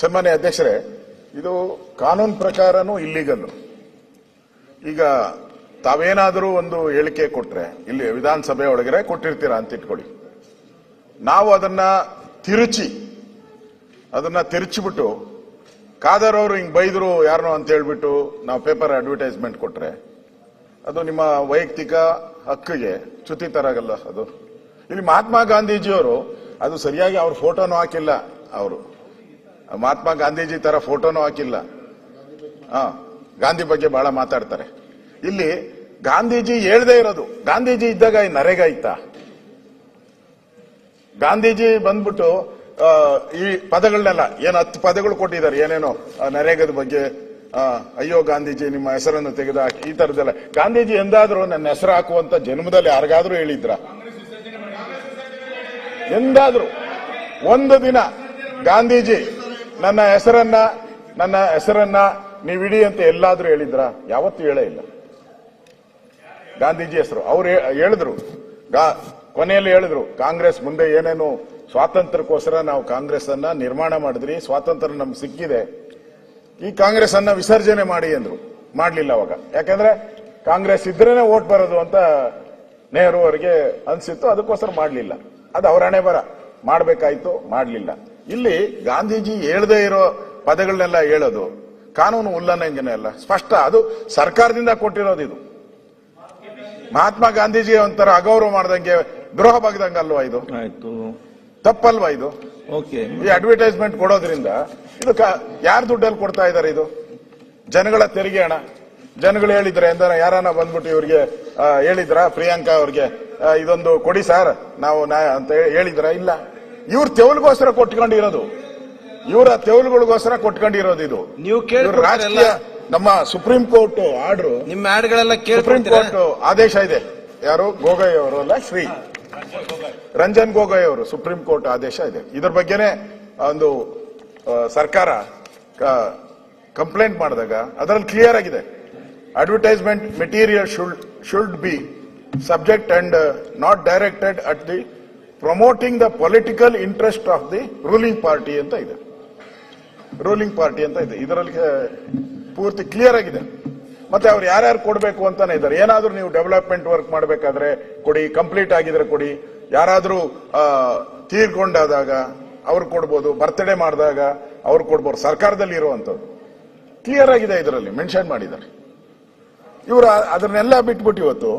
ಸನ್ಮಾನ್ಯ ಅಧ್ಯಕ್ಷರೇ, ಇದು ಕಾನೂನು ಪ್ರಕಾರನೂ ಇಲ್ಲಿಗಲ್ಲು ಈಗ ತಾವೇನಾದರೂ ಒಂದು ಹೇಳಿಕೆ ಕೊಟ್ರೆ, ಇಲ್ಲಿ ವಿಧಾನಸಭೆ ಒಳಗಡೆ ಕೊಟ್ಟಿರ್ತೀರಾ ಅಂತ ಇಟ್ಕೊಳ್ಳಿ. ನಾವು ಅದನ್ನ ತಿರುಚಿ, ಅದನ್ನ ತಿರುಚಿಬಿಟ್ಟು, ಖಾದರ್ ಅವರು ಹಿಂಗ್ ಬೈದ್ರು ಯಾರನೋ ಅಂತ ಹೇಳ್ಬಿಟ್ಟು ನಾವು ಪೇಪರ್ ಅಡ್ವರ್ಟೈಸ್ಮೆಂಟ್ ಕೊಟ್ರೆ, ಅದು ನಿಮ್ಮ ವೈಯಕ್ತಿಕ ಹಕ್ಕಿಗೆ ಚ್ಯುತಿ ತರಾಗಲ್ಲ ಅದು. ಇಲ್ಲಿ ಮಹಾತ್ಮ ಗಾಂಧೀಜಿಯವರು ಅದು ಸರಿಯಾಗಿ ಅವ್ರ ಫೋಟೋನು ಹಾಕಿಲ್ಲ ಅವರು. ಮಹಾತ್ಮ ಗಾಂಧೀಜಿ ತರ ಫೋಟೋನು ಹಾಕಿಲ್ಲ. ಹಾ, ಗಾಂಧಿ ಬಗ್ಗೆ ಬಹಳ ಮಾತಾಡ್ತಾರೆ. ಇಲ್ಲಿ ಗಾಂಧೀಜಿ ಹೇಳ್ದೇ ಇರೋದು, ಗಾಂಧೀಜಿ ಇದ್ದಾಗ ಈ ನರೇಗಾ ಇತ್ತಾ? ಗಾಂಧೀಜಿ ಬಂದ್ಬಿಟ್ಟು ಈ ಪದಗಳನ್ನೆಲ್ಲ ಏನು ಹತ್ತು ಪದಗಳು ಕೊಟ್ಟಿದ್ದಾರೆ, ಏನೇನೋ ನರೇಗದ ಬಗ್ಗೆ ಅಯ್ಯೋ ಗಾಂಧೀಜಿ, ನಿಮ್ಮ ಹೆಸರನ್ನು ತೆಗೆದು ಹಾಕಿ ಈ ತರದೆಲ್ಲ ಗಾಂಧೀಜಿ ಎಂದಾದ್ರೂ ನನ್ನ ಹೆಸರು ಹಾಕುವಂತ ಜನ್ಮದಲ್ಲಿ ಯಾರಿಗಾದ್ರೂ ಹೇಳಿದ್ರ? ಎಂದಾದ್ರೂ. ಒಂದು ದಿನ ಗಾಂಧೀಜಿ ನನ್ನ ಹೆಸರನ್ನ ನನ್ನ ಹೆಸರನ್ನ ನೀವಿಡಿ ಅಂತ ಎಲ್ಲಾದ್ರೂ ಹೇಳಿದ್ರ? ಯಾವತ್ತೂ ಹೇಳೇ ಇಲ್ಲ. ಗಾಂಧೀಜಿ ಹೆಸರು. ಅವ್ರು ಹೇಳಿದ್ರು. ಕೊನೆಯಲ್ಲಿ ಹೇಳಿದ್ರು, ಕಾಂಗ್ರೆಸ್ ಮುಂದೆ ಏನೇನು ಸ್ವಾತಂತ್ರ್ಯಕ್ಕೋಸ್ಕರ ನಾವು ಕಾಂಗ್ರೆಸ್ ಅನ್ನ ನಿರ್ಮಾಣ ಮಾಡಿದ್ರಿ, ಸ್ವಾತಂತ್ರ್ಯ ನಮ್ಗೆ ಸಿಕ್ಕಿದೆ. ಈ ಕಾಂಗ್ರೆಸ್ ಅನ್ನ ವಿಸರ್ಜನೆ ಮಾಡಿ ಅಂದ್ರು. ಮಾಡ್ಲಿಲ್ಲ ಅವಾಗ. ಯಾಕಂದ್ರೆ ಕಾಂಗ್ರೆಸ್ ಇದ್ರೇನೆ ಓಟ್ ಬರೋದು ಅಂತ ನೆಹರು ಅವರಿಗೆ ಅನ್ಸಿತ್ತು, ಅದಕ್ಕೋಸ್ಕರ ಮಾಡ್ಲಿಲ್ಲ. ಅದು ಅವರ ಹಣೆ ಬರ ಮಾಡ್ಬೇಕಾಯ್ತು, ಮಾಡ್ಲಿಲ್ಲ. ಇಲ್ಲಿ ಗಾಂಧೀಜಿ ಹೇಳದೇ ಇರೋ ಪದಗಳನ್ನೆಲ್ಲ ಹೇಳೋದು ಕಾನೂನು ಉಲ್ಲಂಘನೆ ಅಲ್ಲ. ಸ್ಪಷ್ಟ ಅದು ಸರ್ಕಾರದಿಂದ ಕೊಟ್ಟಿರೋದು ಇದು. ಮಹಾತ್ಮ ಗಾಂಧೀಜಿ ಒಂಥರ ಅಗೌರವ ಮಾಡ್ದಂಗೆ ದ್ರೋಹ ಬಗ್ದಂಗಲ್ವಾ ಇದು? ತಪ್ಪಲ್ವಾ ಇದು? ಓಕೆ. ಈ ಅಡ್ವರ್ಟೈಸ್ಮೆಂಟ್ ಕೊಡೋದ್ರಿಂದ ಇದು ಯಾರ ದುಡ್ಡಲ್ಲಿ ಕೊಡ್ತಾ ಇದ್ದಾರೆ ಇದು? ಜನಗಳ ತೆರಿಗೆ ಹಣ. ಜನಗಳು ಹೇಳಿದ್ರೆ ಎಂದ ಯಾರನ್ನ ಬಂದ್ಬಿಟ್ಟು ಇವ್ರಿಗೆ ಹೇಳಿದ್ರ ಪ್ರಿಯಾಂಕಾ ಅವ್ರಿಗೆ ಇದೊಂದು ಕೊಡಿ ಸರ್ ನಾವು ನಾ- ಅಂತ ಹೇಳಿ- ಹೇಳಿದ್ರ? ಇಲ್ಲ. ಇವ್ರ ತೆವಲ್ಗೋಸ್ಕರ ಕೊಟ್ಕೊಂಡಿರೋದು. ಇವರ ತೆವಲುಗಳಿಗೋಸ್ಕರ ಕೊಟ್ಕೊಂಡಿರೋದು ಇದು. ನೀವು ರಾಜಕೀಯ ನಮ್ಮ ಸುಪ್ರೀಂ ಕೋರ್ಟ್ ಆರ್ಡರ್ ನಿಮ್ಮ ಆಡ್ಗಳೆಲ್ಲ ಸುಪ್ರೀಂ ಕೋರ್ಟ್ ಆದೇಶ ಇದೆ. ಯಾರು? ಗೋಗೊಯ್ ಅವರು ಅಲ್ಲ ಶ್ರೀ. ರಂಜನ್ ಗೋಗೊಯ್ ಅವರು ಸುಪ್ರೀಂ ಕೋರ್ಟ್ ಆದೇಶ ಇದೆ. ಇದ್ರ ಬಗ್ಗೆನೆ ಒಂದು ಸರ್ಕಾರ ಕಂಪ್ಲೇಂಟ್ ಮಾಡಿದಾಗ ಅದರಲ್ಲಿ ಕ್ಲಿಯರ್ ಆಗಿದೆ. Advertisement material should should be subject and not directed at the promoting the political interest of the ruling party ಅಂತ ಇದೆ. ರೂಲಿಂಗ್ ಪಾರ್ಟಿ ಅಂತ ಇದೆ. ಇದರಲ್ಲಿ ಪೂರ್ತಿ ಕ್ಲಿಯರ್ ಆಗಿದೆ. ಮತ್ತೆ ಅವ್ರು ಯಾರ್ಯಾರು ಕೊಡಬೇಕು ಅಂತಾನೆ ಇದ್ದಾರೆ. ಏನಾದರೂ ನೀವು ಡೆವಲಪ್ಮೆಂಟ್ ವರ್ಕ್ ಮಾಡಬೇಕಾದ್ರೆ ಕೊಡಿ ಕಂಪ್ಲೀಟ್ ಆಗಿದ್ರೆ ಕೊಡಿ. ಯಾರಾದರೂ ತೀರ್ಕೊಂಡಾದಾಗ ಅವ್ರು ಕೊಡ್ಬೋದು ಬರ್ತ್ಡೇ ಮಾಡಿದಾಗ ಅವ್ರು ಕೊಡ್ಬೋದು, ಸರ್ಕಾರದಲ್ಲಿ ಇರುವಂತದ್ದು ಕ್ಲಿಯರ್ ಆಗಿದೆ ಇದರಲ್ಲಿ ಮೆನ್ಷನ್ ಮಾಡಿದ್ದಾರೆ. ಇವರು ಅದನ್ನೆಲ್ಲ ಬಿಟ್ಬಿಟ್ಟು ಇವತ್ತು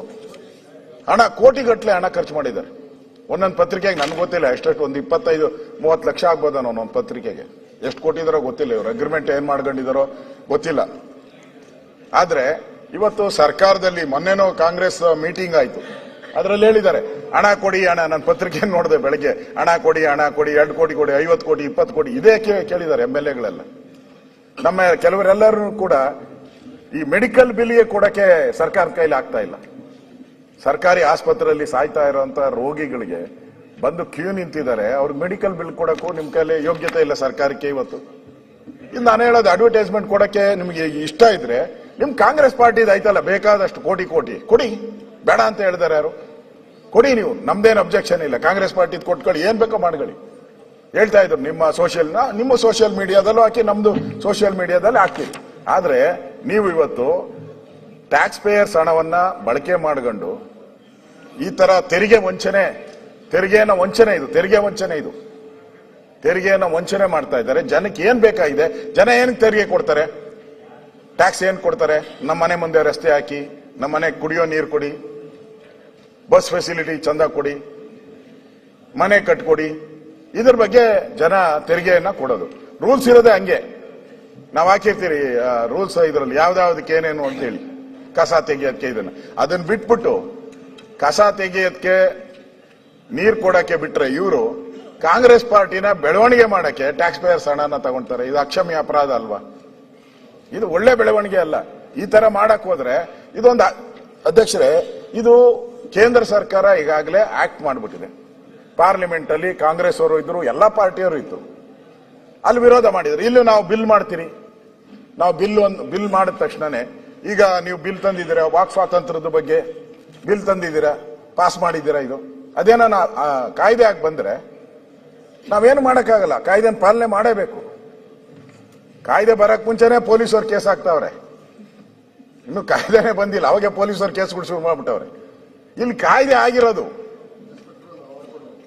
ಹಣ, ಕೋಟಿಗಟ್ಟಲೆ ಹಣ ಖರ್ಚು ಮಾಡಿದ್ದಾರೆ. ಒಂದೊಂದು ಪತ್ರಿಕೆಗೆ ನನ್ಗೆ ಗೊತ್ತಿಲ್ಲ, ಎಷ್ಟೆಷ್ಟು, ಒಂದು ಇಪ್ಪತ್ತೈದು, ಮೂವತ್ತು ಲಕ್ಷ ಆಗ್ಬೋದ ಒಂದೊಂದು ಪತ್ರಿಕೆಗೆ. ಎಷ್ಟು ಕೊಟ್ಟಿದಾರೋ ಗೊತ್ತಿಲ್ಲ, ಇವರು ಅಗ್ರಿಮೆಂಟ್ ಏನ್ ಮಾಡ್ಕೊಂಡಿದಾರೋ ಗೊತ್ತಿಲ್ಲ. ಆದ್ರೆ, ಇವತ್ತು ಸರ್ಕಾರದಲ್ಲಿ ಮೊನ್ನೆನೋ ಕಾಂಗ್ರೆಸ್ ಮೀಟಿಂಗ್ ಆಯ್ತು. ಅದರಲ್ಲಿ ಹೇಳಿದ್ದಾರೆ, ಹಣ ಕೊಡಿ ಹಣ ನನ್ನ ಪತ್ರಿಕೆ ನೋಡಿದೆ ಬೆಳಗ್ಗೆ. ಹಣ ಕೊಡಿ ಹಣ ಕೊಡಿ, ಎರಡು ಕೋಟಿ ಕೊಡಿ, ಐವತ್ತು ಕೋಟಿ, ಇಪ್ಪತ್ತು ಕೋಟಿ, ಇದೇ ಕೇಳಿದ್ದಾರೆ ಎಂ ಎಲ್ ಎಗಳೆಲ್ಲ. ನಮ್ಮ ಕೆಲವರೆಲ್ಲರೂ ಕೂಡ ಈ ಮೆಡಿಕಲ್ ಬಿಲ್ಗೆ ಕೊಡಕ್ಕೆ ಸರ್ಕಾರದ ಕೈಲಿ ಆಗ್ತಾ ಇಲ್ಲ. ಸರ್ಕಾರಿ ಆಸ್ಪತ್ರೆಯಲ್ಲಿ ಸಾಯ್ತಾ ಇರುವಂತ ರೋಗಿಗಳಿಗೆ ಬಂದು ಕ್ಯೂ ನಿಂತಿದ್ದಾರೆ. ಅವ್ರಿಗೆ ಮೆಡಿಕಲ್ ಬಿಲ್ ಕೊಡಕ್ಕೂ ನಿಮ್ ಕೈಲಿ ಯೋಗ್ಯತೆ ಇಲ್ಲ ಸರ್ಕಾರಕ್ಕೆ ಇವತ್ತು. ಇನ್ನು ನಾನು ಹೇಳೋದು ಅಡ್ವರ್ಟೈಸ್ಮೆಂಟ್ ಕೊಡಕ್ಕೆ ನಿಮ್ಗೆ ಇಷ್ಟ ಇದ್ರೆ ನಿಮ್ ಕಾಂಗ್ರೆಸ್ ಪಾರ್ಟಿದು ಐತಲ್ಲ ಬೇಕಾದಷ್ಟು ಕೋಟಿ ಕೋಟಿ. ಕೊಡಿ. ಬೇಡ ಅಂತ ಹೇಳಿದಾರೆ ಯಾರು? ಕೊಡಿ ನೀವು. ನಮ್ದೇನು ಅಬ್ಜೆಕ್ಷನ್ ಇಲ್ಲ. ಕಾಂಗ್ರೆಸ್ ಪಾರ್ಟಿ ಕೊಟ್ಕೊಳ್ಳಿ. ಏನ್ ಬೇಕೋ ಮಾಡ್ಕೊಳ್ಳಿ. ಹೇಳ್ತಾ ಇದ್ರು ನಿಮ್ಮ ಸೋಷಿಯಲ್ ನಿಮ್ಮ ಸೋಷಿಯಲ್ ಮೀಡಿಯಾದಲ್ಲೂ ಹಾಕಿ ನಮ್ದು ಸೋಷಿಯಲ್ ಮೀಡಿಯಾದಲ್ಲಿ ಹಾಕ್ತೀವಿ. ಆದ್ರೆ ನೀವು ಇವತ್ತು ಟ್ಯಾಕ್ಸ್ ಪೇಯರ್ಸ್ ಹಣವನ್ನ ಬಳಕೆ ಮಾಡಿಕೊಂಡು ಈ ತರ ತೆರಿಗೆ ವಂಚನೆ ತೆರಿಗೆನ ವಂಚನೆ ಇದು ತೆರಿಗೆ ವಂಚನೆ ಇದು. ತೆರಿಗೆಯನ್ನು ವಂಚನೆ ಮಾಡ್ತಾ ಇದ್ದಾರೆ. ಜನಕ್ಕೆ ಏನ್ ಬೇಕಾಗಿದೆ? ಜನ ಏನ್ ತೆರಿಗೆ ಕೊಡ್ತಾರೆ? ಟ್ಯಾಕ್ಸ್ ಏನ್ ಕೊಡ್ತಾರೆ? ನಮ್ಮ ಮನೆ ಮುಂದೆ ರಸ್ತೆ ಹಾಕಿ ನಮ್ಮ ಮನೆ ಕುಡಿಯೋ ನೀರು ಕೊಡಿ ಬಸ್ ಫೆಸಿಲಿಟಿ ಚಂದ ಕೊಡಿ, ಮನೆ ಕಟ್ಕೊಡಿ. ಇದ್ರ ಬಗ್ಗೆ ಜನ ತೆರಿಗೆಯನ್ನ ಕೊಡೋದು. ರೂಲ್ಸ್ ಇರೋದೇ ಹಂಗೆ. ನಾವು ಹಾಕಿರ್ತೀರಿ ರೂಲ್ಸ್ ಇದ್ರಲ್ಲಿ ಯಾವ್ದಾವ್ದಕ್ಕೆ ಏನೇನು ಅಂತ ಹೇಳಿ. ಕಸ ತೆಗಿಯೋದಕ್ಕೆ ಇದನ್ನ. ಅದನ್ನ ಬಿಟ್ಬಿಟ್ಟು ಕಸ ತೆಗಿಯೋದಕ್ಕೆ ನೀರು ಕೊಡಕ್ಕೆ ಬಿಟ್ರೆ ಇವರು ಕಾಂಗ್ರೆಸ್ ಪಾರ್ಟಿನ ಬೆಳವಣಿಗೆ ಮಾಡಕ್ಕೆ ಟ್ಯಾಕ್ಸ್ ಪೇಯರ್ಸ್ ಹಣನ ತಗೊಂತಾರೆ. ಇದು ಅಕ್ಷಮ್ಯ ಅಪರಾಧ ಅಲ್ವಾ? ಇದು ಒಳ್ಳೆ ಬೆಳವಣಿಗೆ ಅಲ್ಲ. ಈ ತರ ಮಾಡಕ್ ಹೋದ್ರೆ ಇದೊಂದು ಅಧ್ಯಕ್ಷರೇ, ಇದು ಕೇಂದ್ರ ಸರ್ಕಾರ ಈಗಾಗಲೇ ಆಕ್ಟ್ ಮಾಡಿಬಿಟ್ಟಿದೆ. ಪಾರ್ಲಿಮೆಂಟ್ ಅಲ್ಲಿ ಕಾಂಗ್ರೆಸ್ ಅವರು ಇದ್ರು, ಎಲ್ಲಾ ಪಾರ್ಟಿಯವರು ಇದ್ರು. ಅಲ್ಲಿ ವಿರೋಧ ಮಾಡಿದ್ರು. ಇಲ್ಲಿ ನಾವು ಬಿಲ್ ಮಾಡ್ತೀರಿ. ನಾವು ಬಿಲ್ ಒಂದು, ಬಿಲ್ ಮಾಡಿದ ತಕ್ಷಣನೇ ಈಗ ನೀವು ಬಿಲ್ ತಂದಿದ್ದೀರಾ? ವಾಕ್ ಸ್ವಾತಂತ್ರ್ಯದ ಬಗ್ಗೆ ಬಿಲ್ ತಂದಿದ್ದೀರಾ? ಪಾಸ್ ಮಾಡಿದ್ದೀರಾ ಇದು? ಅದೇನೋ ಕಾಯ್ದೆ ಆಗಿ ಬಂದ್ರೆ ನಾವೇನು ಮಾಡೋಕ್ಕಾಗಲ್ಲ. ಕಾಯ್ದೆನ ಪಾಲನೆ ಮಾಡೇಬೇಕು. ಕಾಯ್ದೆ ಬರಕ್ ಮುಂಚೆನೆ ಪೊಲೀಸರು ಕೇಸ್ ಹಾಕ್ತಾವ್ರೆ. ಇನ್ನು ಕಾಯ್ದೆನೇ ಬಂದಿಲ್ಲ. ಅವಾಗೆ ಪೊಲೀಸರು ಕೇಸ್ಗಳು ಶುರು ಮಾಡ್ಬಿಟ್ಟವ್ರೆ. ಇಲ್ಲಿ ಕಾಯ್ದೆ ಆಗಿರೋದು.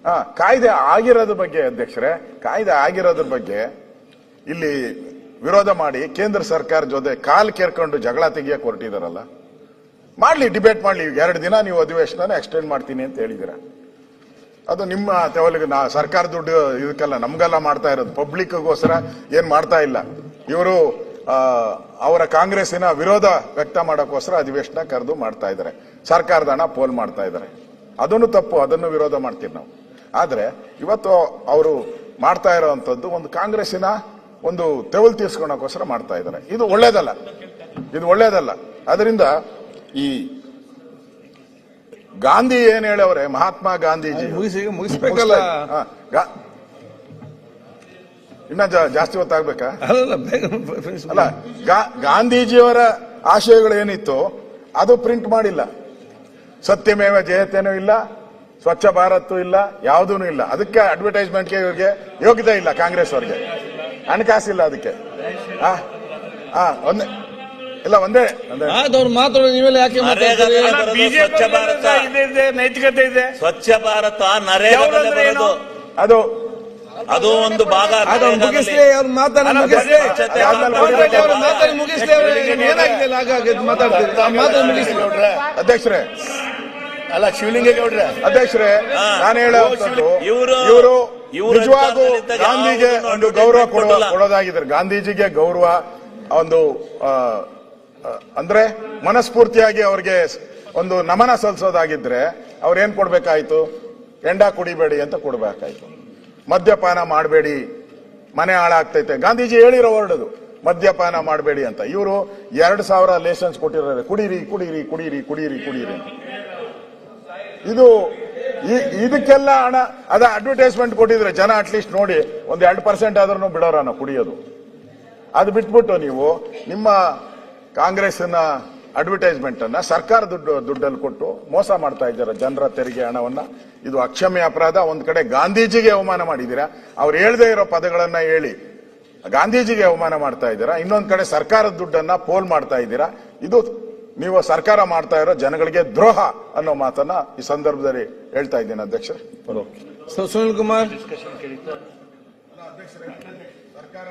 ಹಾ, ಕಾಯ್ದೆ ಆಗಿರೋದ್ರ ಬಗ್ಗೆ ಅಧ್ಯಕ್ಷರೇ, ಕಾಯ್ದೆ ಆಗಿರೋದ್ರ ಬಗ್ಗೆ ಇಲ್ಲಿ ವಿರೋಧ ಮಾಡಿ ಕೇಂದ್ರ ಸರ್ಕಾರ ಜೊತೆ ಕಾಲು ಕೇರ್ಕೊಂಡು ಜಗಳ ತೆಗಿಯಕ್ಕೆ ಹೊರಟಿದಾರಲ್ಲ? ಮಾಡ್ಲಿ ಡಿಬೇಟ್ ಮಾಡ್ಲಿ. ಈಗ ಎರಡು ದಿನ ನೀವು ಅಧಿವೇಶನ ಎಕ್ಸ್ಟೆಂಡ್ ಮಾಡ್ತೀನಿ ಅಂತ ಹೇಳಿದಿರ. ಅದು ನಿಮ್ಮ ತೆವಲಿಗೆ ನಾ ಸರ್ಕಾರ ದುಡ್ಡು ಇದಕ್ಕೆಲ್ಲ ನಮಗೆಲ್ಲ ಮಾಡ್ತಾ ಇರೋದು. ಪಬ್ಲಿಕ್ಗೋಸ್ಕರ ಏನು ಮಾಡ್ತಾ ಇಲ್ಲ. ಇವರು ಅವರ ಕಾಂಗ್ರೆಸ್ಸಿನ ವಿರೋಧ ವ್ಯಕ್ತ ಮಾಡೋಕ್ಕೋಸ್ಕರ ಅಧಿವೇಶನ ಕರೆದು ಮಾಡ್ತಾ ಇದ್ದಾರೆ. ಸರ್ಕಾರದ ಹಣ ಪೋಲ್ ಮಾಡ್ತಾ ಇದ್ದಾರೆ. ಅದನ್ನು ತಪ್ಪು, ಅದನ್ನು ವಿರೋಧ ಮಾಡ್ತೀವಿ ನಾವು. ಆದರೆ, ಇವತ್ತು ಅವರು ಮಾಡ್ತಾ ಇರೋವಂಥದ್ದು ಒಂದು ಕಾಂಗ್ರೆಸ್ಸಿನ ಒಂದು ತೆವಲ್ ತೀರ್ಸ್ಕೊಳಕ್ಕೋಸ್ಕರ ಮಾಡ್ತಾ ಇದ್ದಾರೆ. ಇದು ಒಳ್ಳೇದಲ್ಲ. ಇದು ಒಳ್ಳೇದಲ್ಲ. ಅದರಿಂದ ಈ ಗಾಂಧಿ ಏನ್ ಹೇಳವ್ರೆ ಮಹಾತ್ಮ ಗಾಂಧೀಜಿ. ಮುಗಿಸಿ ಮುಗಿಸ್ಬೇಕಲ್ಲ. ಇನ್ನ ಜಾಸ್ತಿ ಹೊತ್ತಾಗ್ಬೇಕಾ? ಅಲ್ಲ ಗಾಂಧೀಜಿಯವರ ಆಶಯಗಳು ಏನಿತ್ತು ಅದು ಪ್ರಿಂಟ್ ಮಾಡಿಲ್ಲ. ಸತ್ಯಮೇವ ಜಯತೇನು ಇಲ್ಲ ಸ್ವಚ್ಛ ಭಾರತ್ ಇಲ್ಲ ಯಾವುದೂ ಇಲ್ಲ. ಅದಕ್ಕೆ ಅಡ್ವರ್ಟೈಸ್ಮೆಂಟ್ಗೆ ಇವರಿಗೆ ಯೋಗ್ಯತೆ ಇಲ್ಲ ಕಾಂಗ್ರೆಸ್ ಅವ್ರಿಗೆ ಹಣಕಾಸಿಲ್ಲ ಅದಕ್ಕೆ. ಆ ಆ, ಒಂದೇ ಇಲ್ಲ ಒಂದೇ ಒಂದೇ. ಆದವ್ರು ಮಾತಾಡೋ ನೀವೆಲ್ಲ ಯಾಕೆ ಮಾತಾಡ್ತೀರಿ ನರೇಗಾದಲ್ಲಿ ಬಿಜೆಪಿ ಸ್ವಚ್ಛ ಭಾರತ. ಇದೆ ನೈತಿಕತೆ ಇದೆ. ಸ್ವಚ್ಛ ಭಾರತ ನರೇಗಾದಲ್ಲಿ ಯಾವ್ದಂದ್ರೆ ಏನು? ಬರೋದು. ಅದು ಅದು ಒಂದು ಭಾಗ. ಮುಗಿಸ್ಲಿ ಅವ್ರು ಮಾತಾಡಿ ಅಲ್ಲ, ಮುಗಿಸ್ಲಿ. ಸ್ವಚ್ಛತೆ ಆದ್ಮೇಲೆ ಅವ್ರು ಬಿಡಿ. ಅವ್ರು ಮಾತಾಡಿ ಮುಗಿಸ್ಲಿ ಅವ್ರು ಏನಾಗಿದೆ ಹಾಗಾಗಿ ಮಾತಾಡ್ತೀರಿ. ಆ ಮಾತಾಡಿ ಮುಗಿಸ್ಲಿ. ಅಧ್ಯಕ್ಷರೇ. ಅಲ್ಲ ಶಿವಲಿಂಗೇಗೌಡ್ರೆ. ಅಧ್ಯಕ್ಷರೇ ನಾನು ಹೇಳೋದು ಇವರು ಇವರು ಇವ್ರು ನಿಜವಾಗೂ ಗಾಂಧೀಜಿ ಗಾಂಧಿಗೆ ಒಂದು ಗೌರವ. ಕೊಡೋದಾಗಿದ್ದಾರೆ ಗಾಂಧೀಜಿಗೆ ಗೌರವ ಒಂದು ಅಂದ್ರೆ ಮನಸ್ಫೂರ್ತಿಯಾಗಿ ಅವ್ರಿಗೆ ಒಂದು ನಮನ ಸಲ್ಲಿಸೋದಾಗಿದ್ರೆ ಅವ್ರೇನ್ ಕೊಡ್ಬೇಕಾಯ್ತು? ಎಂಡ ಕುಡಿಬೇಡಿ ಅಂತ ಕೊಡ್ಬೇಕಾಯ್ತು. ಮದ್ಯಪಾನ ಮಾಡಬೇಡಿ ಮನೆ ಹಾಳಾಗ್ತೈತೆ. ಗಾಂಧೀಜಿ ಹೇಳಿರೋ ಹೊರಡದು ಮದ್ಯಪಾನ ಮಾಡಬೇಡಿ ಅಂತ. ಇವರು ಎರಡು ಸಾವಿರ ಲೇಸನ್ಸ್ ಕೊಟ್ಟಿರೋ ಕುಡೀರಿ ಕುಡೀರಿ ಕುಡೀರಿ ಕುಡೀರಿ ಕುಡೀರಿ ಇದು ಈ- ಇದಕ್ಕೆಲ್ಲ ಹಣ, ಅದ ಅಡ್ವರ್ಟೈಸ್ಮೆಂಟ್ ಕೊಟ್ಟಿದ್ರೆ ಜನ ಅಟ್ಲೀಸ್ಟ್ ನೋಡಿ, ಒಂದ್ ಎರಡು ಪರ್ಸೆಂಟ್ ಆದ್ರೂ ಬಿಡೋರನ್ನ ಕುಡಿಯೋದು. ಅದು ಬಿಟ್ಬಿಟ್ಟು ನೀವು ನಿಮ್ಮ ಕಾಂಗ್ರೆಸ್ನ ಅಡ್ವರ್ಟೈಸ್ಮೆಂಟ್ ಅನ್ನ ಸರ್ಕಾರ ದುಡ್ಡು, ದುಡ್ಡಲ್ಲಿ ಕೊಟ್ಟು ಮೋಸ ಮಾಡ್ತಾ ಇದ್ದಾರೆ ಜನರ ತೆರಿಗೆ ಹಣವನ್ನ? ಇದು ಅಕ್ಷಮ್ಯ ಅಪರಾಧ. ಒಂದ್ ಕಡೆ ಗಾಂಧೀಜಿಗೆ ಅವಮಾನ ಮಾಡಿದೀರಾ ಅವ್ರು ಹೇಳದೇ ಇರೋ ಪದಗಳನ್ನ ಹೇಳಿ. ಗಾಂಧೀಜಿಗೆ ಅವಮಾನ ಮಾಡ್ತಾ ಇದ್ದೀರಾ? ಇನ್ನೊಂದ್ ಕಡೆ ಸರ್ಕಾರದ ದುಡ್ಡನ್ನ ಪೋಲ್ ಮಾಡ್ತಾ ಇದ್ದೀರಾ? ಇದು ನೀವು ಸರ್ಕಾರ ಮಾಡ್ತಾ ಇರೋ ಜನಗಳಿಗೆ ದ್ರೋಹ ಅನ್ನೋ ಮಾತನ್ನ ಈ ಸಂದರ್ಭದಲ್ಲಿ ಹೇಳ್ತಾ ಇದ್ದೀನಿ ಅಧ್ಯಕ್ಷ. ಸೊ ಸುನಿಲ್ ಕುಮಾರ್. ಸರ್ಕಾರ